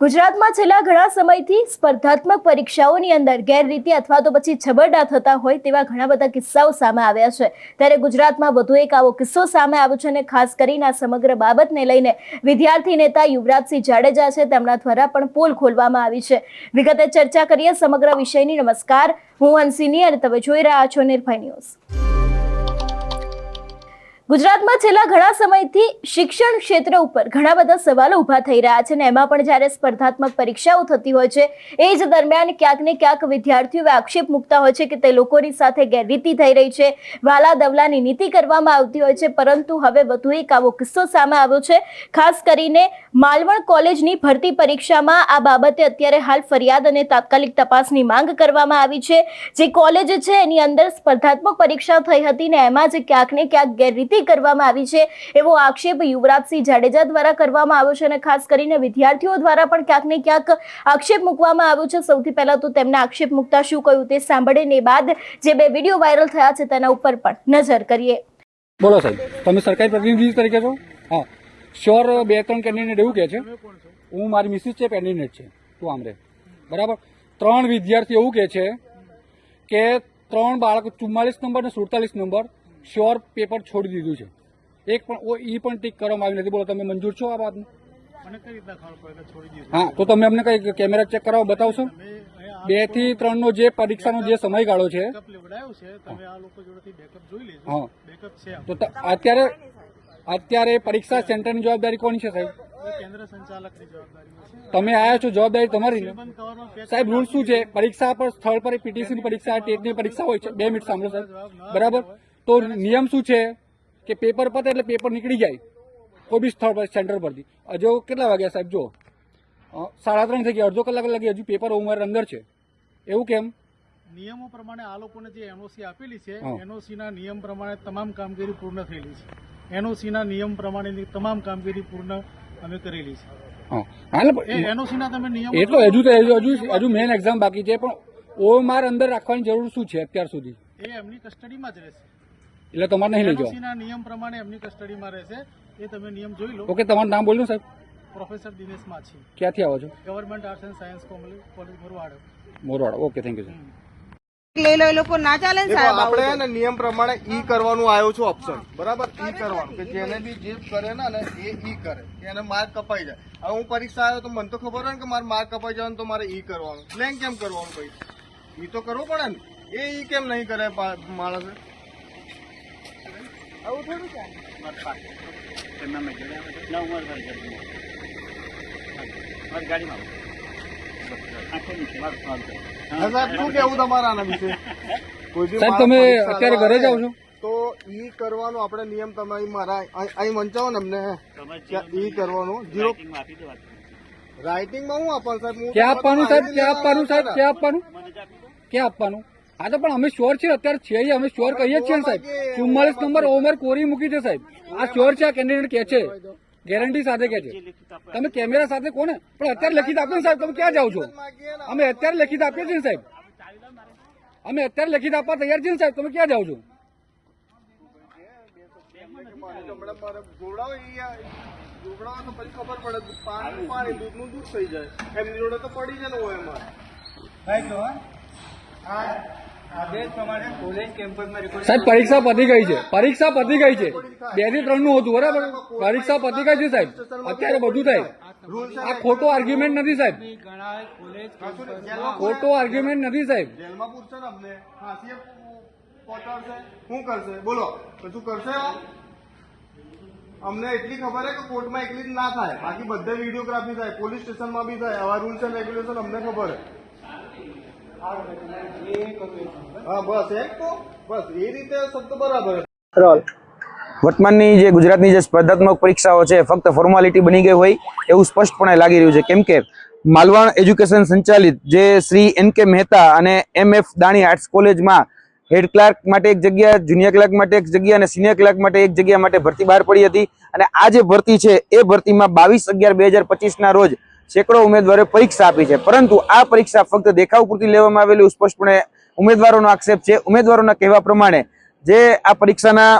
ગુજરાતમાં છેલ્લા ઘણા સમયથી સ્પર્ધાત્મક પરીક્ષાઓની અંદર ગેરરીતિ અથવા તો પછી છબરડા થતા હોય તેવા ઘણા બધા કિસ્સાઓ સામે આવ્યા છે. ત્યારે ગુજરાતમાં વધુ એક આવો કિસ્સો સામે આવ્યો છે અને ખાસ કરીને આ સમગ્ર બાબતને લઈને વિદ્યાર્થી નેતા યુવરાજસિંહ જાડેજા છે તેમના દ્વારા પણ પોલ ખોલવામાં આવી છે. વિગતે ચર્ચા કરીએ સમગ્ર વિષયની. નમસ્કાર. હું હંસિની અને તમે જોઈ રહ્યા છો નિર્ભય ન્યૂઝ. ગુજરાતમાં છેલ્લા ઘણા સમયથી શિક્ષણ ક્ષેત્ર ઉપર ઘણા બધા સવાલો ઊભા થઈ રહ્યા છે અને એમાં પણ જ્યારે સ્પર્ધાત્મક પરીક્ષાઓ થતી હોય છે, એ જ દરમિયાન ક્યાંક ને ક્યાંક વિદ્યાર્થીઓ આક્ષેપ મૂકતા હોય છે કે તે લોકોની સાથે ગેરરીતિ થઈ રહી છે વાલા દવલાની નીતિ કરવામાં આવતી હોય છે, પરંતુ હવે વધુ એક આવો કિસ્સો સામે આવ્યો છે. ખાસ કરીને માલવણ કોલેજની ભરતી પરીક્ષામાં આ બાબતે અત્યારે હાલ ફરિયાદ અને તાત્કાલિક તપાસની માંગ કરવામાં આવી છે. જે કોલેજ છે, એની અંદર સ્પર્ધાત્મક પરીક્ષા થઈ હતી ને એમાં જ ક્યાંક ને ક્યાંક ગેરરીતિ કરવામાં આવી છે. એવો આક્ષેપ યુવરાજસિંહ જાડેજા દ્વારા કરવામાં આવ્યો છે અને ખાસ કરીને વિદ્યાર્થીઓ દ્વારા પણ ક્યાંક ને ક્યાંક આક્ષેપ મૂકવામાં આવ્યો છે. સૌથી પહેલા તો તેમને આક્ષેપ મૂકતા શું કહ્યું તે સાંભળીને બાદ જે બે વીડિયો વાયરલ થયા છે તેના ઉપર પણ નજર કરીએ. બોલો સાહેબ, તમે સરકારી પ્રતિનિધિ તરીકે છો? હા. શ્યોર બે ત્રણ કેન્ડિડેટ એવું કહે છે, હું મારી મિસિસ છે કેન્ડિડેટ છે. તું આમ રે બરાબર? ત્રણ વિદ્યાર્થી એવું કહે છે કે ત્રણ બાળકો ચુમ્માલીસ નંબર અને સુડતાલીસ નંબર શ્યોર પેપર છોડી દીધું છે. એક પણ ઓ ઈ પણ ટીક કરવામાં આવી નથી. બોલો તમે મંજૂર છો આ વાતનું? હા તો તમે અમને કઈ કેમેરા ચેક કરાવો બતાવશો? બેથી ત્રણ નો જે પરીક્ષાનો જે સમયગાળો છે. હા. તો અત્યારે અત્યારે પરીક્ષા સેન્ટરની જવાબદારી કોની છે સાહેબ? તમે આવ્યા છો જવાબદારી તમારી? સાહેબ રૂલ શું છે? પરીક્ષા પર સ્થળ પર પીટીસી ની પરીક્ષા ટેટની પરીક્ષા હોય છે. બે મિનિટ સાંભળો સાહેબ. બરાબર? તો નિયમ શું છે? કે પેપર પતે એટલે પેપર નીકળી જાય. કોઈ બી સ્થળ પર સેન્ટર પરથી. હજુ કેટલા વાગ્યા સાહેબ? જો સાડા ત્રણ થઈ ગયા. અડધો કલાક લાગી. હજુ પેપર ઉંમર અંદર છે. એવું કેમ? નિયમો પ્રમાણે આ લોકોને જે એનઓસી આપેલી છે એનઓસીના નિયમ પ્રમાણે તમામ કામગીરી પૂર્ણ થયેલી છે. એનઓસીના નિયમ પ્રમાણેની તમામ કામગીરી પૂર્ણ અમે કરેલી છે. હા. હા એ એનઓસી તમે નિયમ એટલો હજુ તો હજુ હજુ હજુ મેન એક્ઝામ બાકી છે. પણ ઓએમઆર અંદર રાખવાની જરૂર શું છે અત્યાર સુધી? એ એમની કસ્ટડીમાં જ રહેશે. એટલે તમારે નહીં લઈ જવા નિયમ પ્રમાણે એમની કસ્ટડીમાં રહેશે. એ તમે નિયમ જોઈ લો. ઓકે તમારું નામ બોલ્યું સાહેબ? પ્રોફેસર દિનેશ માછી. ક્યાંથી આવો છો? Government arts and science college Morwad. Morwad. Okay thank you sir લઈ લો એ લોકો ના ચાલે ને સાહેબ આપણે ને નિયમ પ્રમાણે ઈ કરવાનું આવ્યો છું ઓપ્શન બરાબર? ઈ કરવાનું કે જેને બી જે કરે ને ને એ ઈ કરે કે એને માર્ક કપાઈ જાય. હવે હું પરીક્ષા આવ્યો તો મને તો ખબર હોય ને કે મારે માર્ક કપાઈ જવાનું તો મારે ઈ કરવાનું. પ્લેન કેમ કરવાનું ભાઈ ઈ તો કરવું પડે ને. એ ઈ કેમ નહીં કરે માણસે? આવું થોડું ચાલે હા સાહેબ શું કેવું તમારા આના વિશે? કોઈ સાહેબ તમે અત્યારે ઘરે જાઓ છો? તો ઈ કરવાનો આપણે નિયમ તમે અહીં મારા અહીં અહીં વંચાવો ને અમને. ઈ કરવાનું. જીરો રાઇટિંગમાં હું આપવાનું સાહેબ? ક્યાં આપવાનું સાહેબ? ક્યાં આપવાનું સાહેબ? ક્યાં આપવાનું? ક્યાં આપવાનું? હા તો પણ અમે શ્યોર છીએ અત્યારે છે અમે શ્યોર કહીએ જ છીએ ને સાહેબ. ચુમ્માલીસ નંબર ઓવર કોરી મૂકી છે સાહેબ. આ શ્યોર છે આ કેન્ડિડેટ કે છે. ગેરંટી સાથે કે છે. તમે કેમેરા સાથે કોને? પણ અત્યારે લખી આપો ને સાહેબ તમે ક્યાં જાઓ છો? અમે અત્યારે લખીત આપીએ છીએ ને સાહેબ. અમે અત્યારે લખીત આપવા તૈયાર છીએ ને સાહેબ તમે ક્યાં જાઓ છો? પડે જાય. એમની જોડે તો પડી જાય ને હોય એમાં. સાહેબ પરીક્ષા પતી ગઈ છે. પરીક્ષા પતી ગઈ છે. બેથી ત્રણનું હતું બરાબર? પરીક્ષા પતી ગઈ છે સાહેબ. અત્યારે બધું થાય. આ ખોટો આર્ગ્યુમેન્ટ નથી સાહેબ. ખોટો આર્ગ્યુમેન્ટ નથી સાહેબ. જેલમાં પૂછશે ને અમને. ફાંસીએ પહોંચાડશે. શું કરશે? બોલો. કશું કરશે? અમને એટલી ખબર છે કે કોર્ટમાં એકલી જ ના થાય. બાકી બધે વિડીયોગ્રાફી થાય. પોલીસ સ્ટેશનમાં બી થાય. આવા રૂલ્સ એન્ડ રેગ્યુલેશન અમને ખબર છે. વર્તમાનની જે ગુજરાતની જે સ્પર્ધાત્મક પરીક્ષાઓ છે, ફક્ત ફોર્માલિટી બની ગઈ હોય એવું સ્પષ્ટપણે લાગી રહ્યું છે. કેમ કે માલવણ એજ્યુકેશન સંચાલિત જે શ્રી એન કે મહેતા અને એમ એફ દાણી આર્ટ્સ કોલેજમાં હેડ ક્લાર્ક માટે એક જગ્યા, જુનિયર ક્લાર્ક માટે એક જગ્યા અને સિનિયર ક્લાર્ક માટે એક જગ્યા માટે ભરતી બહાર પડી હતી. અને આ જે ભરતી છે, એ ભરતીમાં બાવીસ અગિયાર બે હજાર પચીસના રોજ સેંકડો ઉમેદવારોએ પરીક્ષા આપી છે. પરંતુ આ પરીક્ષા ફક્ત દેખાવ પૂરતી લેવામાં આવેલી સ્પષ્ટપણે ઉમેદવારોનો આક્ષેપ છે. ઉમેદવારોના કહેવા પ્રમાણે જે આ પરીક્ષાના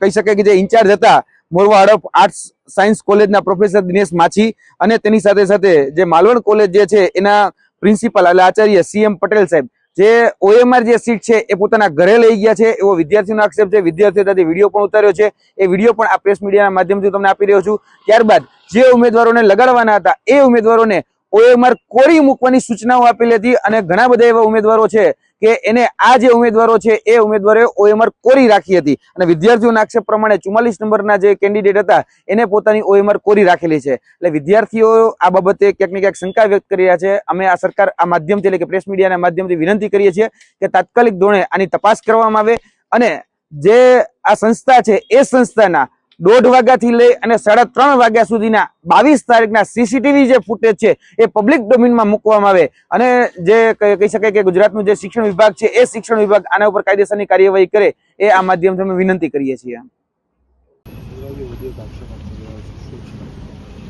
કહી શકાય કે જે ઇન્ચાર્જ હતા, મોરવા હડપ આર્ટ્સ સાયન્સ કોલેજના પ્રોફેસર દિનેશ માછી અને તેની સાથે સાથે જે માલવણ કોલેજ જે છે, એના પ્રિન્સિપાલ એટલે આચાર્ય સીએમ પટેલ સાહેબ જે ઓએમઆર જે સીટ છે, એ પોતાના ઘરે લઈ ગયા છે. એવો વિદ્યાર્થીનો આક્ષેપ છે. વિદ્યાર્થીઓ ત્યાંથી વીડિયો પણ ઉતાર્યો છે. એ વીડિયો પણ આ પ્રેસ મીડિયાના માધ્યમથી તમને આપી રહ્યો છું. ત્યારબાદ જે ઉમેદવારોને લગાડવાના હતા, એ ઉમેદવારોને ઓએમઆર કોરી મૂકવાની સૂચનાઓ આપેલી હતી અને ઘણા બધા એવા ઉમેદવારો છે કે એને આ જે ઉમેદવારો છે, એ ઉમેદવારોએ ઓએમઆર કોરી રાખી હતી. અને વિદ્યાર્થીઓના આક્ષેપ પ્રમાણે ચુમ્માલીસ નંબરના જે કેન્ડિડેટ હતા, એને પોતાની ઓએમઆર કોરી રાખેલી છે. એટલે વિદ્યાર્થીઓ આ બાબતે ક્યાંક ને ક્યાંક શંકા વ્યક્ત કરી રહ્યા છે. અમે આ સરકાર આ માધ્યમથી એટલે કે પ્રેસ મીડિયાના માધ્યમથી વિનંતી કરીએ છીએ કે તાત્કાલિક ધોરણે આની તપાસ કરવામાં આવે. અને જે આ સંસ્થા છે, એ સંસ્થાના દોઢ વાગ્યાથી લઈ અને સાડા ત્રણ વાગ્યા સુધીના બાવીસ તારીખના સીસીટીવી જે ફૂટેજ છે, એ પબ્લિક ડોમિનમાં મૂકવામાં આવે. અને જે કહી શકાય કે ગુજરાતનું જે શિક્ષણ વિભાગ છે, એ શિક્ષણ વિભાગ આના ઉપર કાયદેસરની કાર્યવાહી કરે, એ આ માધ્યમથી અમે વિનંતી કરીએ છીએ.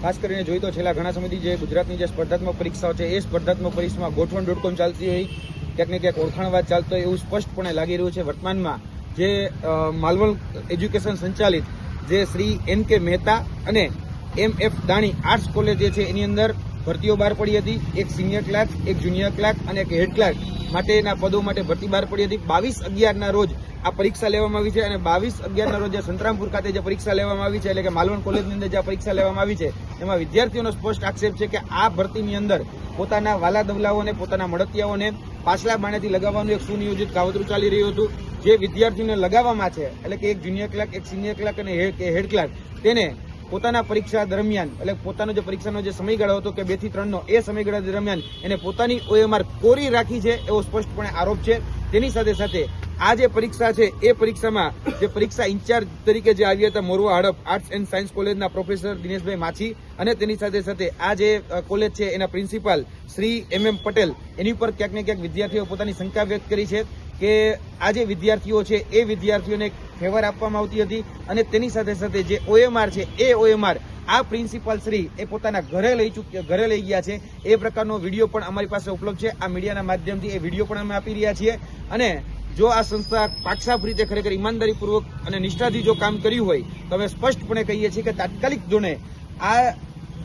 ખાસ કરીને જોઈ તો છેલ્લા ઘણા સમયથી જે ગુજરાતની જે સ્પર્ધાત્મક પરીક્ષાઓ છે, એ સ્પર્ધાત્મક પરીક્ષામાં ગોઠવણ ડોટ કોમ ચાલતી હોય ક્યાંક ને ક્યાંક ઓળખાણવાદ ચાલતો હોય એવું સ્પષ્ટપણે લાગી રહ્યું છે. વર્તમાનમાં જે માલવલ એજ્યુકેશન સંચાલિત જે શ્રી એન કે મહેતા અને M F Dani arts college જે છે એની અંદર ભરતીઓ બહાર પડી હતી. એક સિનિયર ક્લાર્ક, એક જુનિયર ક્લાર્ક અને એક હેડ ક્લાર્ક માટેના પદો માટે ભરતી બહાર પડી હતી. બાવીસ અગિયારના રોજ આ પરીક્ષા લેવામાં આવી છે અને બાવીસ અગિયારના રોજ સંતરામપુર ખાતે જે પરીક્ષા લેવામાં આવી છે, એટલે કે માલવણ કોલેજની અંદર જે પરીક્ષા લેવામાં આવી છે, એમાં વિદ્યાર્થીઓનો સ્પષ્ટ આક્ષેપ છે કે આ ભરતીની અંદર પોતાના વાલા દવલાઓને, પોતાના મળતિયાઓને પાછલા બાણેથી લગાવવાનું એક સુનિયોજિત કાવતરું ચાલી રહ્યું હતું. જે વિદ્યાર્થીઓને લગાવવામાં છે, એટલે કે એક જુનિયર ક્લાર્ક એક સિનિયર ક્લાર્ક અને હેડ ક્લાર્ક તેને પોતાના પરીક્ષા દરમિયાન, એટલે પોતાનો જે પરીક્ષાનો જે સમયગાળો હતો કે બેથી ત્રણનો એ સમયગાળા દરમિયાન એને પોતાની ઓએમઆર કોરી રાખી છે એવો સ્પષ્ટપણે આરોપ છે. તેની સાથે સાથે આ જે પરીક્ષા છે, એ પરીક્ષામાં જે પરીક્ષા ઇન્ચાર્જ તરીકે જે આવ્યા હતા Morva Hadaf arts and science કોલેજના પ્રોફેસર દિનેશભાઈ માછી અને તેની સાથે સાથે આ જે કોલેજ છે એના principal Shri M M Patel, એની ઉપર ક્યાંક ને ક્યાંક વિદ્યાર્થીઓ પોતાની શંકા વ્યક્ત કરી છે. કે આ જે વિદ્યાર્થીઓ છે, એ વિદ્યાર્થીઓને ફેવર આપવામાં આવતી હતી અને તેની સાથે સાથે જે ઓએમઆર છે, એ ઓએમઆર આ પ્રિન્સિપાલ શ્રી એ પોતાના ઘરે લઈ ચૂક્યા ઘરે લઈ ગયા છે. એ પ્રકારનો વીડિયો પણ અમારી પાસે ઉપલબ્ધ છે. આ મીડિયાના માધ્યમથી એ વીડિયો પણ અમે આપી રહ્યા છીએ. અને જો આ સંસ્થા પાકસાફ રીતે ખરેખર ઈમાનદારીપૂર્વક અને નિષ્ઠાથી જો કામ કર્યું હોય, તો અમે સ્પષ્ટપણે કહીએ છીએ કે તાત્કાલિક ધોરણે આ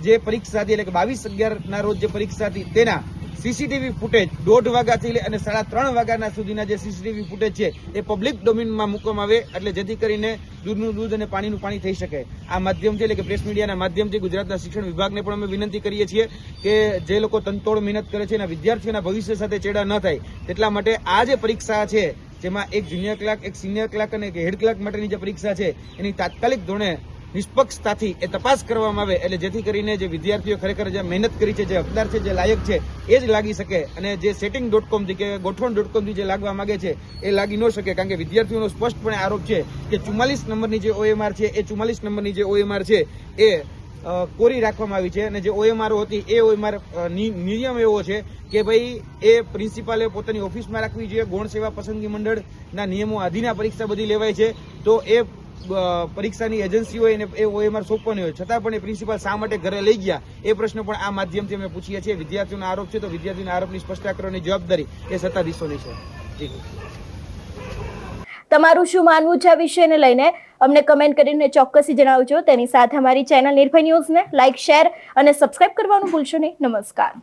જે પરીક્ષા હતી, એટલે કે બાવીસ અગિયારના રોજ જે પરીક્ષા હતી, તેના સીસીટીવી ફૂટેજ દોઢ વાગ્યાથી અને સાડા ત્રણ વાગ્યાના સુધીના જે સીસીટીવી ફૂટેજ છે, એ પબ્લિક ડોમિનમાં મૂકવામાં આવે એટલે જેથી કરીને દૂધનું દૂધ અને પાણીનું પાણી થઈ શકે. આ માધ્યમથી એટલે કે પ્રેસ મીડિયાના માધ્યમથી ગુજરાતના શિક્ષણ વિભાગને પણ અમે વિનંતી કરીએ છીએ કે જે લોકો તનતોડ મહેનત કરે છે એના વિદ્યાર્થીઓના ભવિષ્ય સાથે ચેડા ન થાય, તેટલા માટે આ જે પરીક્ષા છે, જેમાં એક જુનિયર ક્લાર્ક, એક સિનિયર ક્લાર્ક અને એક હેડ ક્લાર્ક માટેની જે પરીક્ષા છે, એની તાત્કાલિક ધોરણે નિષ્પક્ષતાથી એ તપાસ કરવામાં આવે એટલે જેથી કરીને જે વિદ્યાર્થીઓ ખરેખર જે મહેનત કરી છે, જે હકદાર છે, જે લાયક છે, એ જ લાગી શકે અને જે સેટિંગ ડોટ કોમથી કે ગોઠવણ ડોટ કોમથી જે લાગવા માંગે છે, એ લાગી ન શકે કારણ કે વિદ્યાર્થીઓનો સ્પષ્ટપણે આરોપ છે કે ચુમ્માલીસ નંબરની જે ઓએમઆર છે, એ ચુમ્માલીસ નંબરની જે ઓએમઆર છે, એ કોરી રાખવામાં આવી છે અને જે ઓએમઆર હતી, એ ઓએમઆર નિયમ એવો છે કે ભાઈ, એ પ્રિન્સિપાલે પોતાની ઓફિસમાં રાખવી જોઈએ, ગૌણ સેવા પસંદગી મંડળના નિયમો આધીન પરીક્ષા બધી લેવાય છે, તો એ પરીક્ષાની એજન્સી હોય એને એ ઓએમઆર સોંપવાની હોય. છતાં પણ એ પ્રિન્સિપાલ શા માટે ઘરે લઈ ગયા? એ પ્રશ્ન પણ આ માધ્યમથી અમે પૂછીએ છીએ. વિદ્યાર્થીઓનો આરોપ છે તો વિદ્યાર્થીના આરોપની સ્પષ્ટતા કરવાની જવાબદારી એ સત્તાધીશોની છે. તમારું શું માનવું છે આ વિષયને લઈને? અમને કમેન્ટ કરીને ચોક્કસથી જણાવજો. તેની સાથે અમારી ચેનલ નિર્ભય ન્યૂઝને લાઇક શેર અને સબસ્ક્રાઇબ કરવાનું ભૂલશો નહીં. નમસ્કાર.